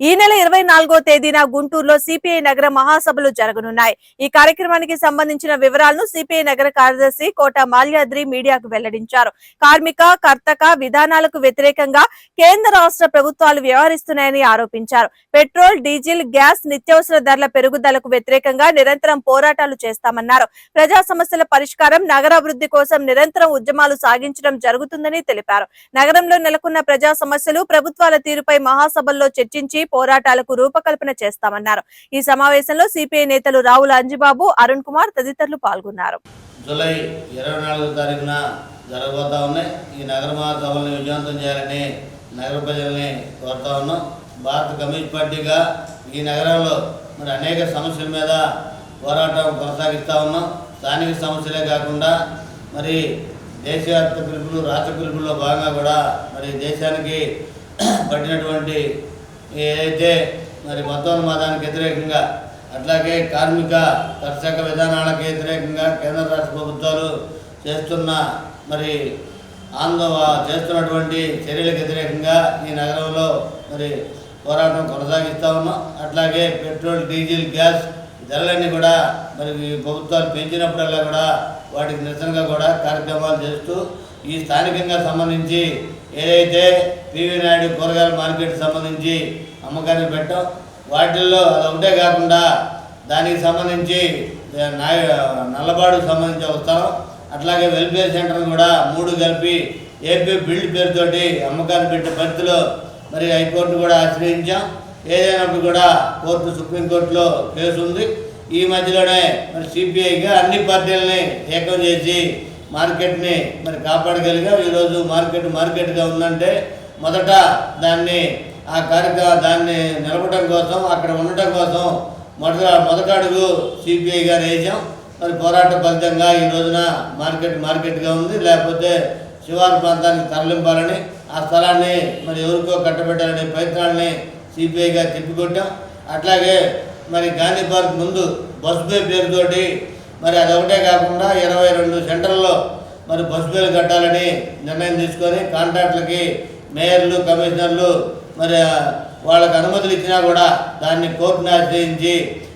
ఈ నెల ఇరవై నాలుగో తేదీన గుంటూరులో సిపిఐ నగర మహాసభలు జరగనున్నాయి. ఈ కార్యక్రమానికి సంబంధించిన వివరాలను సిపిఐ నగర కార్యదర్శి కోట మాల్యాద్రి మీడియాకు వెల్లడించారు. కార్మిక కర్తక విధానాలకు వ్యతిరేకంగా కేంద్ర రాష్ట్ర ప్రభుత్వాలు వ్యవహరిస్తున్నాయని ఆరోపించారు. పెట్రోల్ డీజిల్ గ్యాస్ నిత్యావసర ధరల పెరుగుదలకు వ్యతిరేకంగా నిరంతరం పోరాటాలు చేస్తామన్నారు. ప్రజా సమస్యల పరిష్కారం నగరాభివృద్ధి కోసం నిరంతరం ఉద్యమాలు సాగించడం జరుగుతుందని తెలిపారు. నగరంలో నెలకొన్న ప్రజా సమస్యలు ప్రభుత్వాల తీరుపై మహాసభల్లో చర్చించి పోరాటాలకు రూపకల్పన చేస్తామన్నారు. ఈ సమావేశంలో సిపిఐ నేతలు రావుల అంజిబాబు అరుణ్ కుమార్ తదితరులు పాల్గొన్నారు. జూలై ఇరవై నాలుగో తారీఖున జరగబోతా ఉన్నాయి. ఈ నగర మహాసభల్ని విజయవంతం చేయాలని నగర ప్రజల్ని కోరుతా ఉన్నాం. భారత కమ్యూనిస్ట్ పార్టీగా ఈ నగరంలో మరి అనేక సమస్యల మీద పోరాటం కొనసాగిస్తూ ఉన్నాం. స్థానిక సమస్యలే కాకుండా మరి దేశవ్యాప్త పిలుపులు రాష్ట్ర పిలుపుల్లో భాగంగా కూడా మరి దేశానికి పట్టినటువంటి ఏదైతే మరి మతోన్మాదానికి వ్యతిరేకంగా అట్లాగే కార్మిక కర్షక విధానాలకు వ్యతిరేకంగా కేంద్ర రాష్ట్ర ప్రభుత్వాలు చేస్తున్న మరి ఆందోళన చేస్తున్నటువంటి చర్యలకు వ్యతిరేకంగా ఈ నగరంలో మరి పోరాటం కొనసాగిస్తూ ఉన్నాం. అట్లాగే పెట్రోల్ డీజిల్ గ్యాస్ ధరలన్నీ కూడా మరి ఈ ప్రభుత్వాలు పెంచినప్పుడల్లా కూడా వాటికి నిరసనగా కూడా కార్యక్రమాలు చేస్తూ ఈ స్థానికంగా సంబంధించి ఏదైతే పివి నాయుడు కూరగాయల మార్కెట్ సంబంధించి అమ్మకాన్ని పెట్టాం వాటిల్లో అది ఒకటే కాకుండా దానికి సంబంధించి నల్లబాడుకు సంబంధించి ఒక స్థలం అట్లాగే వెల్ఫేర్ సెంటర్ కూడా మూడు కలిపి ఏపీ బిల్డ్ పేరుతోటి అమ్మకాన్ని పెట్టే పరిస్థితిలో మరి హైకోర్టు కూడా ఆశ్రయించాం. ఏదైనప్పుడు కూడా కోర్టు సుప్రీంకోర్టులో కేసు ఉంది. ఈ మధ్యలోనే మరి సిపిఐగా అన్ని పార్టీలని ఏకం చేసి మార్కెట్ని మరి కాపాడగలిగాం ఈరోజు మార్కెట్ మార్కెట్గా ఉందంటే మొదట దాన్ని ఆ కార్యక్రమ దాన్ని నిలపడం కోసం అక్కడ ఉండటం కోసం మొదట మొదట అడుగు సిపిఐ గారు వేసాం. మరి పోరాట ఫలితంగా ఈ రోజున మార్కెట్ మార్కెట్గా ఉంది. లేకపోతే శివారు ప్రాంతానికి తరలింపాలని ఆ స్థలాన్ని మరి ఎవరికో కట్టబెట్టాలనే ప్రయత్నాలని సిపిఐగా తిప్పికొట్టాం. అట్లాగే మరి గాంధీ పార్క్ ముందు బస్బే పేరుతోటి మరి అదొకటే కాకుండా ఇరవై రెండు సెంటర్లో మరి బస్బేలు కట్టాలని నిర్ణయం తీసుకొని కాంట్రాక్టులకి మేయర్లు కమిషనర్లు మరి వాళ్ళకి అనుమతులు ఇచ్చినా కూడా దాన్ని కోర్టుని ఆశ్రయించి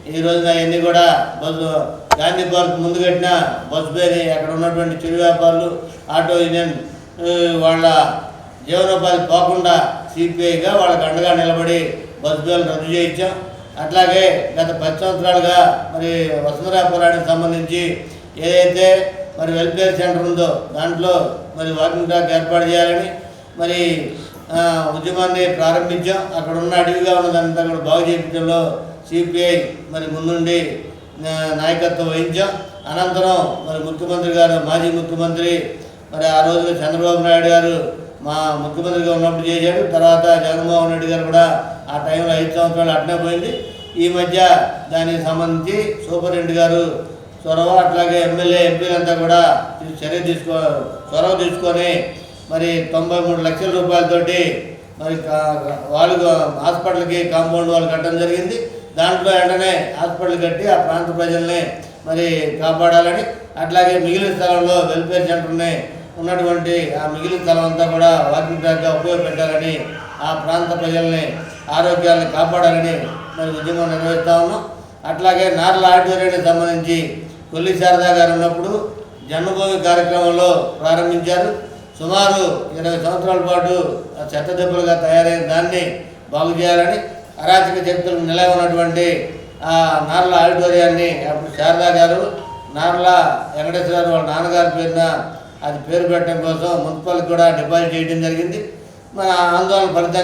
ఈ రోజున అవన్నీ కూడా బస్సు గాంధీ పార్క్ ముందు కట్టిన బస్బేని అక్కడ ఉన్నటువంటి చిరు వ్యాపారులు ఆటో యూనియన్ వాళ్ళ జీవనోపాధి పోకుండా సిపిఐగా వాళ్ళకి అండగా నిలబడి బస్బేలు రద్దు చేయించాం. అట్లాగే గత పది సంవత్సరాలుగా మరి వసుంధరాపురానికి సంబంధించి ఏదైతే మరి వెల్ఫేర్ సెంటర్ ఉందో దాంట్లో మరి వాకింగ్ ట్రాక్ ఏర్పాటు చేయాలని మరి ఉద్యమాన్ని ప్రారంభించాం. అక్కడ ఉన్న అడవిగా ఉన్నదంతా కూడా బాగు చేయించడంలో సిపిఐ మరి ముందుండి నాయకత్వం వహించాం. అనంతరం మరి ముఖ్యమంత్రి గారు మాజీ ముఖ్యమంత్రి మరి ఆ రోజున చంద్రబాబు నాయుడు గారు మా ముఖ్యమంత్రిగా ఉన్నప్పుడు చేశాడు. తర్వాత జగన్మోహన్ రెడ్డి గారు కూడా ఆ టైంలో ఐదు సంవత్సరాలు అట్నే పోయింది. ఈ మధ్య దానికి సంబంధించి సూపర్ గారు చొరవ అట్లాగే ఎమ్మెల్యే ఎంపీలంతా కూడా చర్య తీసుకో చొరవ తీసుకొని మరి తొంభై మూడు లక్షల రూపాయలతోటి మరి వాళ్ళు హాస్పిటల్కి కాంపౌండ్ వాళ్ళు కట్టడం జరిగింది. దాంట్లో వెంటనే హాస్పిటల్ కట్టి ఆ ప్రాంత ప్రజల్ని మరి కాపాడాలని అట్లాగే మిగిలిన స్థలంలో వెల్ఫేర్ సెంటర్ని ఉన్నటువంటి ఆ మిగిలిన స్థలం అంతా కూడా వాకింగ్ ట్రాక్గా ఉపయోగపెట్టాలని ఆ ప్రాంత ప్రజల్ని ఆరోగ్యాన్ని కాపాడాలని మరి ఉద్యమం నిర్వహిస్తా ఉన్నాం. అట్లాగే నార్ల ఆడిటోరియానికి సంబంధించి కొల్లి శారదా గారు ఉన్నప్పుడు జన్మభూమి కార్యక్రమంలో ప్రారంభించారు. సుమారు ఇరవై సంవత్సరాల పాటు ఆ చెత్త దెబ్బలుగా తయారైన దాన్ని బాగు చేయాలని అరాచక శక్తులకు నిలవ ఉన్నటువంటి ఆ నార్ల ఆడిటోరియాన్ని అప్పుడు శారదా గారు నార్ల వెంకటేశ్వర వాళ్ళ నాన్నగారి పేరున అది పేరు పెట్టడం కోసం మున్సిపాలిటీ కూడా డిపాజిట్ చేయడం జరిగింది. మన ఆందోళన ఫలితంగా